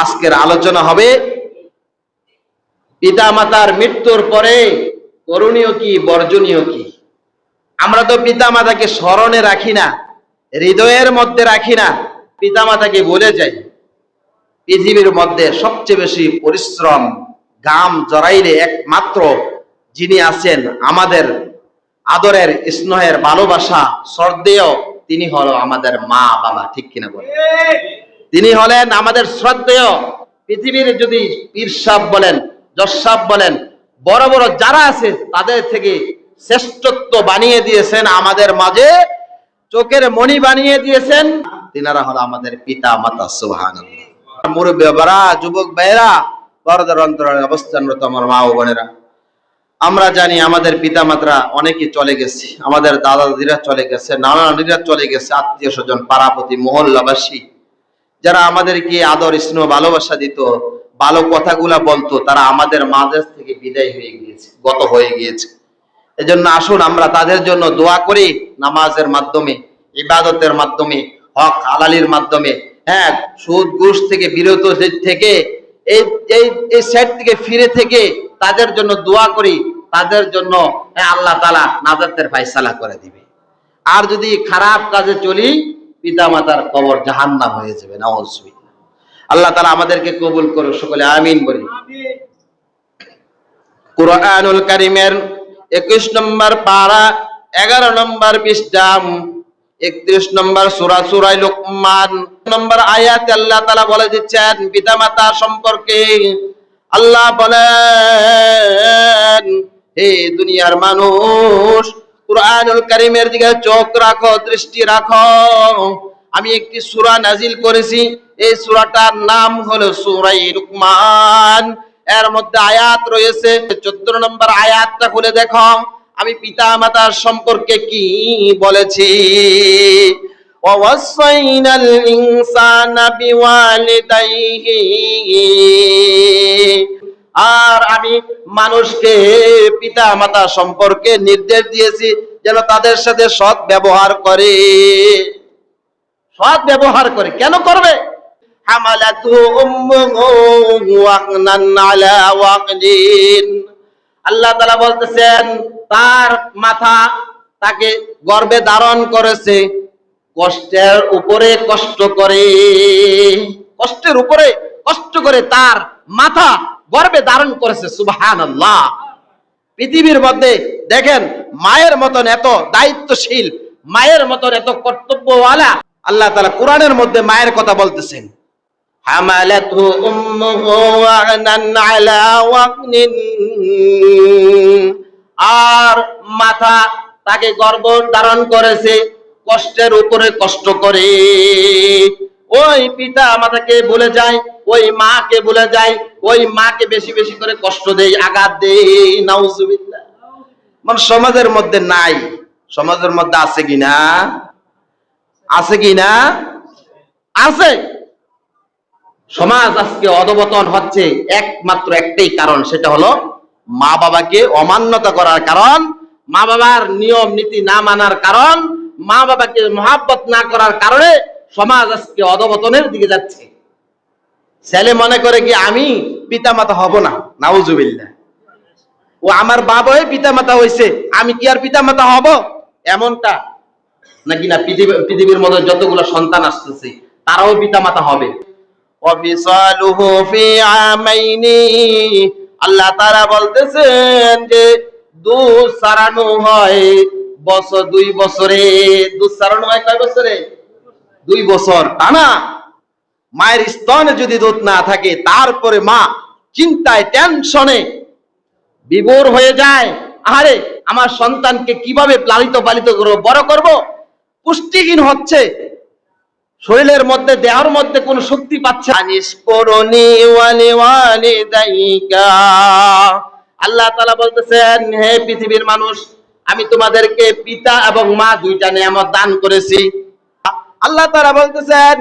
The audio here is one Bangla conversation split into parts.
আজকের আলোচনা হবে পিতা মাতার মৃত্যুর পরে করণীয় কি, বর্জনীয় কি? আমরা তো পিতা মাতাকে স্মরণে রাখি না, হৃদয়ের মধ্যে রাখি না পিতা মাতাকে বলে যাই। পৃথিবীর মধ্যে সবচেয়ে বেশি পরিশ্রম গাম জড়াইলে একমাত্র যিনি আছেন আমাদের আদরের, স্নেহের, ভালোবাসা, শ্রদ্ধেয়, তিনি হলো আমাদের মা বাবা ঠিক কিনা বলে তিনি হলেন আমাদের শ্রদ্ধেয় পৃথিবীর যদি পীর সাহ বলেন, যশ সাহ বলেন, বড় বড় যারা আছে তাদের থেকে শ্রেষ্ঠত্ব বানিয়ে দিয়েছেন আমাদের মাঝে, চোখের মণি বানিয়ে দিয়েছেন। তিনারা হলো আমাদের পিতা, মাতা সুহান মুরব্বী যুবক ভাইয়েরা, পরদার অন্তরের অবস্থানরত আমার মা ও বোনেরা, আমরা জানি আমাদের পিতা মাতারা অনেকে চলে গেছে, আমাদের দাদা দাদিরা চলে গেছে নানা নানিরা চলে গেছে আত্মীয় স্বজন পাড়াপতি, মহল্লাবাসী। যারা আমাদেরকে আদর, স্নেহ, ভালোবাসা দিত, ভালো কথাগুলা বলতো, তারা আমাদের মাঝে থেকে বিদায় হয়ে গিয়েছে, গত হয়ে গিয়েছে। এজন্য আসুন, আমরা তাদের জন্য দোয়া করি নামাজের মাধ্যমে, ইবাদতের মাধ্যমে, হক হালালির মাধ্যমে। হ্যাঁ সুদ, ঘুষ থেকে বিরত থেকে, এই এই এই সেট থেকে ফিরে থেকে তাদের জন্য দোয়া করি, তাদের জন্য হ্যাঁ আল্লাহ তালা নাজাতের ফাইসালা করে দিবে। আর যদি খারাপ কাজে চলি পিতা মাতার কবর জাহান্নাম হয়ে যাবে না আল্লাহ তালা আমাদেরকে কবুল করুক, সকলে আমিন বলি। কুরআনুল কারিমের একুশ নম্বর পারা, এগারো নম্বর পৃষ্ঠাম, একত্রিশ নম্বর সুরা সুরাই লোকমান, নম্বর আয়াত আল্লাহ তালা বলে দিচ্ছেন পিতা মাতা সম্পর্কে আল্লাহ বলেন, হে দুনিয়ার মানুষ কুরআনুল কারিমের দিকে চোখ রাখো দৃষ্টি রাখো আমি একটি সূরা নাজিল করেছি এই সূরাটার নাম হলো সূরাই লুকমান এর মধ্যে আয়াত রয়েছে চোদ্দ নম্বর আয়াতটা খুলে দেখো আমি পিতা মাতার সম্পর্কে কি বলেছি ووصينا الإنسان بوالديه আর আমি মানুষকে পিতা মাতা সম্পর্কে নির্দেশ দিয়েছি যেন তাদের সাথে সৎ ব্যবহার করে। সৎ ব্যবহার করে। কেন করবে? আল্লাহ তালা বলতেছেন, তার মাথা তাকে গর্বে ধারণ করেছে, কষ্টের উপরে কষ্ট করে। কষ্টের উপরে কষ্ট করে তার মাথা গর্ভে ধারণ করেছে, সুবহানাল্লাহ। পৃথিবীর মধ্যে দেখেন, মায়ের মতন এত দায়িত্বশীল, মায়ের মতন এত কর্তব্যওয়ালা। আল্লাহ তাআলা কোরআনের মধ্যে মায়ের কথা বলতেছেন। ওয়াহনান আলা ওয়াকনিন আর মাথা তাকে গর্ভ ধারণ করেছে কষ্টের উপরে কষ্ট করে। ওই পিতা মাতাকে বলে যায়, ওই মাকে বলে যায়, ওই মাকে বেশি বেশি করে কষ্ট দেই, আঘাত দেই, নাউজুবিল্লাহ। মানে সমাজের মধ্যে নাই। সমাজের মধ্যে আছে কিনা আছে কিনা আছে। সমাজ আজকে অধবতন হচ্ছে, একমাত্র একটাই কারণ, সেটা হলো মা বাবাকে অমান্যতা করার কারণ, মা বাবার নিয়ম নীতি না মানার কারণ, মা বাবাকে মহাব্বত না করার কারণে সমাজ আজকে অধবতনের দিকে যাচ্ছে। ছেলে মনে করে কি, আমি পিতামাতা হব না? নাউজুবিল্লা ও আমার বাবাই হয়ে পিতামাতা হয়েছে আমি কি আর পিতামাতা হব? এমনটা। নাকি না, পৃথিবী পৃথিবীর মধ্যে যতগুলো সন্তান আসতেছে, তারাও পিতামাতা হবে? আল্লাহ তারা বলতেছেন যে দুধ সারানো হয়, বছর দুই বছরে। দুধ সারানো হয় কয় বছরে? দুই বছর টানা। মায়ের স্তনে যদি দুধ না থাকে, তারপরে মা চিন্তায় টেনশনে বিভোর হয়ে যায়। আরে আমার সন্তানকে কীভাবে লালিত পালিত করব, বড় করব? পুষ্টিহীন হচ্ছে। শরীরের মধ্যে, দেহের মধ্যে কোনো শক্তি পাচ্ছে আল্লাহ তালা বলতেছেন, হে পৃথিবীর মানুষ, আমি তোমাদেরকে পিতা এবং মা দুইটা নিয়ামত দান করেছি। আল্লাহ তাআলা বলতেছেন,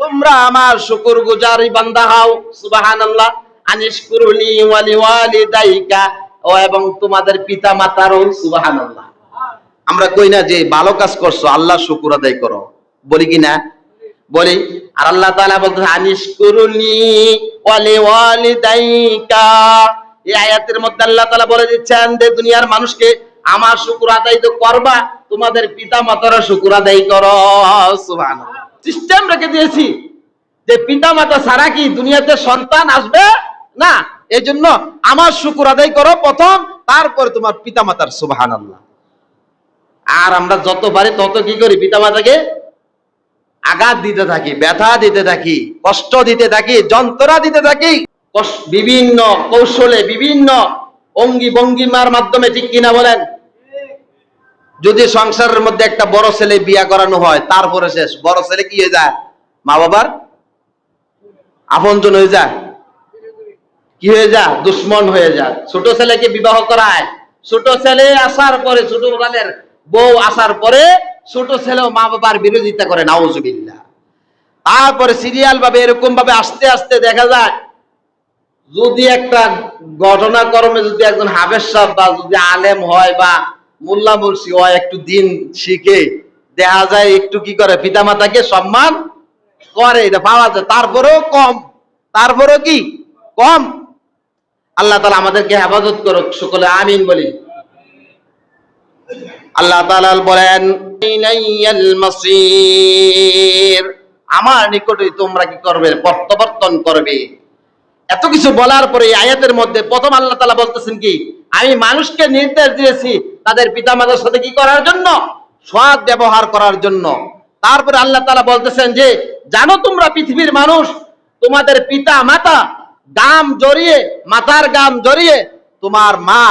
তোমরা আমার শুকুর গুজারি বান্দা হও, সুবহানাল্লাহ আনিস করনি ওয়ালি ওয়ালিদাইকা ও এবং তোমাদের পিতা মাতারও সুবহানাল্লাহ। আমরা কই না যে, ভালো কাজ করছ, আল্লাহ শুকুর আদায় করো। বলি কি না? বলি, আর আল্লাহ তাআলা বলতে আনিস কুরুনি ওয়ালি ওয়ালিদাইকা এই আয়াতের মধ্যে আল্লাহ তাআলা বলে দিচ্ছেন যে, দুনিয়ার মানুষকে আমার শুকুর আদায় তো করবা তোমাদের পিতা মাতারা শুকুর আদায় করো। সিস্টেম রেখে দিয়েছি। যে পিতা মাতা ছাড়া কি দুনিয়াতে সন্তান আসবে? না। এই জন্য আমার শুকুর আদায় করো প্রথম, তারপরে তোমার পিতা মাতার সুবাহান আল্লাহ আর আমরা যত পারি তত কি করি পিতা মাতাকে আঘাত দিতে থাকি, ব্যথা দিতে থাকি, কষ্ট দিতে থাকি, যন্ত্রণা দিতে থাকি। বিভিন্ন কৌশলে বিভিন্ন অঙ্গি ভঙ্গিমার মাধ্যমে ঠিক কিনা বলেন? যদি সংসারের মধ্যে একটা বড় ছেলে বিয়া করানো হয়, তারপরে শেষ। বড় ছেলে কি হয়ে যায়? মা বাবার আপনজন হয়ে যায়। কি হয়ে যায়? দুশ্মন হয়ে যায়। ছোট ছেলেকে বিবাহ করায়। ছোট ছেলে আসার পরে, ছোট ছেলের বউ আসার পরে, ছোট ছেলেও মা বাবার বিরোধিতা করে, নাউজুবিল্লাহ। তারপরে সিরিয়াল ভাবে এরকম ভাবে আস্তে আস্তে দেখা যায়, যদি একটা ঘটনাক্রমে যদি একজন সাহেব বা যদি আলেম হয় বা মোল্লা মুর্শি হয় একটু দিন শিখে, দেখা যায় একটু কি করে, পিতামাতাকে সম্মান করে, এটা পাওয়া যায়। তারপরেও কম। তারপরেও কি? কম। আল্লাহ তালা আমাদেরকে হেফাজত করুক, সকলে আমিন বলি। আল্লাহ তাআলা বলেন, আমার নিকটে তোমরা কি করবে? প্রত্যাবর্তন করবে। এত কিছু বলার পরে আয়াতের মধ্যে প্রথম আল্লাহ তালা বলতেছেন কি? আমি মানুষকে নির্দেশ দিয়েছি তাদের পিতামাতার সাথে কি করার জন্য? সৎ ব্যবহার করার জন্য। তারপরে আল্লাহ তালা বলতেছেন যে, জানো তোমরা পৃথিবীর মানুষ? তোমাদের পিতা মাতা গাম জড়িয়ে, মাথার গাম জড়িয়ে তোমার মা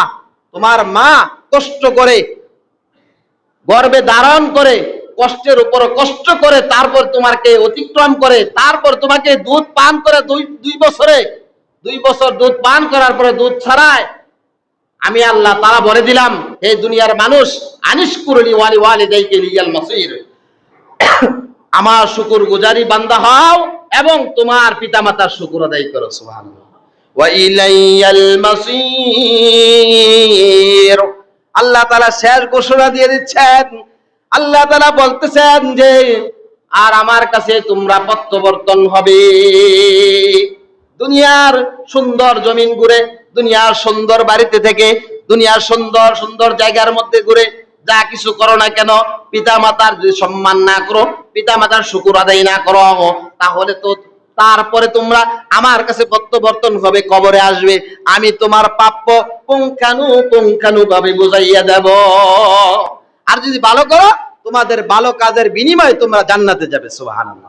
তোমার মা কষ্ট করে, গর্বে ধারণ করে, কষ্টের উপর কষ্ট করে, তারপর তোমাকে অতিক্রম করে, তারপর তোমাকে দুধ পান করে দুই দুই বছরে, দুই বছর দুধ পান করার পরে দুধ ছাড়ায় আমি আল্লাহ তারা বলে দিলাম, হে দুনিয়ার মানুষ আনিস কুরলি ওয়ালি ওয়ালি দেইকে লিয়াল মাসির। আমার শুকুর গুজারি বান্দা হও এবং তোমার পিতামাতার শুকুর আদায় করো, সুবহানাল্লাহ। ওয়া ইলাইয়াল মাসির। আল্লাহ তাআলা শেষ ঘোষণা দিয়ে দিচ্ছেন। আল্লাহ তাআলা বলতেছেন যে, আর আমার কাছে তোমরা প্রত্যাবর্তন হবে। দুনিয়ার সুন্দর জমিন ঘুরে দুনিয়ার সুন্দর বাড়িতে থেকে, দুনিয়ার সুন্দর সুন্দর জায়গার মধ্যে ঘুরে যা কিছু করো না কেন পিতা মাতার যদি সম্মান না করো পিতা মাতার শুকুর আদায় না করো তাহলে তো তারপরে তোমরা আমার কাছে প্রত্যাবর্তন হবে, কবরে আসবে। আমি তোমার প্রাপ্য পুঙ্খানু পুঙ্খানু ভাবে বুঝাইয়া দেব। আর যদি ভালো করো, তোমাদের ভালো কাজের বিনিময়ে তোমরা জান্নাতে যাবে, সুবহানাল্লাহ।